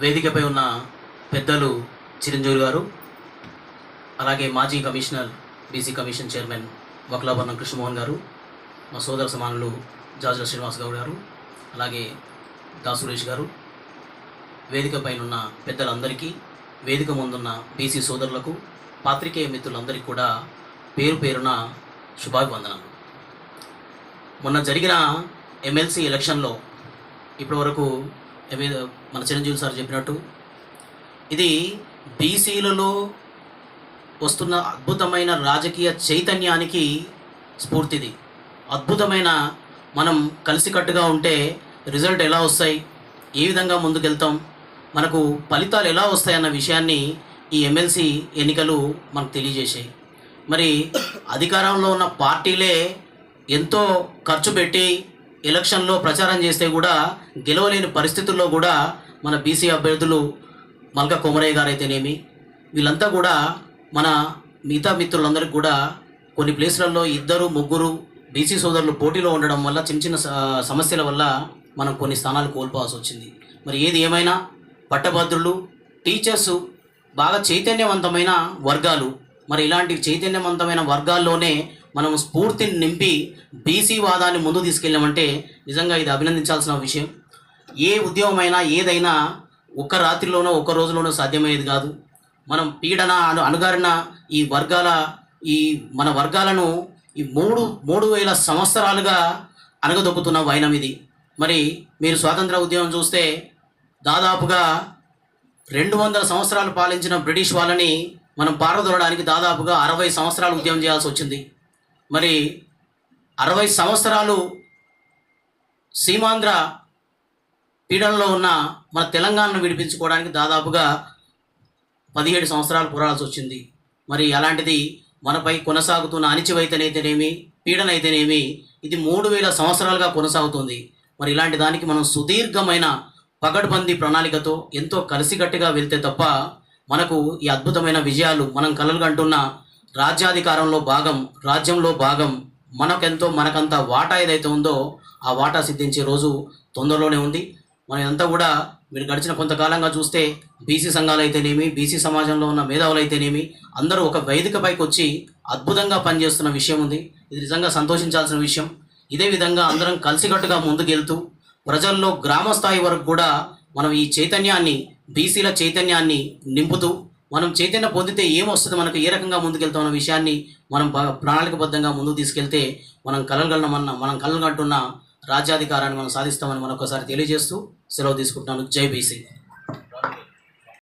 వేదికపై ఉన్న పెద్దలు చిరంజీవి గారు అలాగే మాజీ commissioner BC commission chairman Vakulabharanam Krishnamohan garu మా సోదర సమానులు జాజుల శ్రీనివాస్ గౌడ్ గారు అలాగే దాసురేష్ గారు. వేదికపై ఉన్న పెద్దలందరికీ వేదిక ముందున్న బీసీ సోదరులకు పాత్రికేయ మిత్రులందరికీ కూడా పేరు పేరున శుభాభివందనాలు మొన్న జరిగిన ఎమ్మెల్సీ ఎలక్షన్లో ఇప్పటివరకు మన చిరంజీవి సార్ చెప్పినట్టు ఇది బీసీలలో వస్తున్న అద్భుతమైన రాజకీయ చైతన్యానికి స్ఫూర్తిది. అద్భుతమైన మనం కలిసికట్టుగా ఉంటే రిజల్ట్ ఎలా వస్తాయి? ఏ విధంగా ముందుకెళ్తాం? మనకు ఫలితాలు ఎలా వస్తాయన్న విషయాన్ని ఈ ఎమ్మెల్సీ ఎన్నికలు మనకు తెలియజేశాయి. మరి అధికారంలో ఉన్న పార్టీలే ఎంతో ఖర్చు పెట్టి ఎలక్షన్లో ప్రచారం చేస్తే కూడా గెలవలేని పరిస్థితుల్లో కూడా మన బీసీ అభ్యర్థులు మల్క కొమరయ్య గారు అయితేనేమి వీళ్ళంతా కూడా మన మిగతా మిత్రులందరికీ కూడా కొన్ని ప్లేసులలో ఇద్దరు ముగ్గురు బీసీ సోదరులు పోటీలో ఉండడం వల్ల చిన్న చిన్న సమస్యల వల్ల మనం కొన్ని స్థానాలు కోల్పోవాల్సి వచ్చింది. మరి ఏది ఏమైనా పట్టభద్రులు టీచర్సు బాగా చైతన్యవంతమైన వర్గాలు మరి ఇలాంటి చైతన్యవంతమైన వర్గాల్లోనే మనం స్ఫూర్తిని నింపి బీసీ వాదాన్ని ముందు తీసుకెళ్ళామంటే నిజంగా ఇది అభినందించాల్సిన విషయం. ఏ ఉద్యమమైనా ఏదైనా ఒక్క రాత్రిలోనో ఒక్క రోజులోనో సాధ్యమయ్యేది కాదు. మనం పీడన అను అనుగారిన ఈ వర్గాల ఈ మన వర్గాలను ఈ మూడు మూడు వేల సంవత్సరాలుగా అణగదొక్కుతున్న వైనం ఇది. మరి మీరు స్వాతంత్ర ఉద్యమం చూస్తే దాదాపుగా రెండు వందల సంవత్సరాలు పాలించిన బ్రిటిష్ వాళ్ళని మనం పారదోలడానికి దాదాపుగా అరవై సంవత్సరాలు ఉద్యమం చేయాల్సి వచ్చింది. మరి అరవై సంవత్సరాలు సీమాంధ్ర పీడనలో ఉన్న మన తెలంగాణను విడిపించుకోవడానికి దాదాపుగా పదిహేడు సంవత్సరాలు పురాల్సి వచ్చింది. మరి అలాంటిది మనపై కొనసాగుతున్న అణిచివైతనైతేనేమి పీడన అయితేనేమి ఇది మూడు వేల సంవత్సరాలుగా కొనసాగుతుంది. మరి ఇలాంటి దానికి మనం సుదీర్ఘమైన పగడ్బందీ ప్రణాళికతో ఎంతో కలిసికట్టుగా వెళ్తే తప్ప మనకు ఈ అద్భుతమైన విజయాలు మనం కలలుగంటున్న రాజ్యాధికారంలో భాగం రాజ్యంలో భాగం మనకెంతో మనకంత వాటా ఏదైతే ఉందో ఆ వాటా సిద్ధించే రోజు తొందరలోనే ఉంది. మనం ఇదంతా కూడా మీరు గడిచిన కొంతకాలంగా చూస్తే బీసీ సంఘాలు అయితేనేమి బీసీ సమాజంలో ఉన్న మేధావులు అయితేనేమి అందరూ ఒక వేదికపైకి వచ్చి అద్భుతంగా పనిచేస్తున్న విషయం ఉంది. ఇది నిజంగా సంతోషించాల్సిన విషయం. ఇదే విధంగా అందరం కలిసికట్టుగా ముందుకెళ్తూ ప్రజల్లో గ్రామ స్థాయి వరకు కూడా మనం ఈ చైతన్యాన్ని బీసీల చైతన్యాన్ని నింపుతూ మనం చైతన్యం పొందితే ఏమొస్తుంది మనకు? ఏ రకంగా ముందుకెళ్తాం అన్న విషయాన్ని మనం ప్రణాళికబద్ధంగా ముందుకు తీసుకెళ్తే మనం కలగలమన్న మనం కలగంటున్న రాజ్యాధికారాన్ని మనం సాధిస్తామని మనం ఒకసారి తెలియజేస్తూ సెలవు తీసుకుంటున్నాను. జై బీసీ.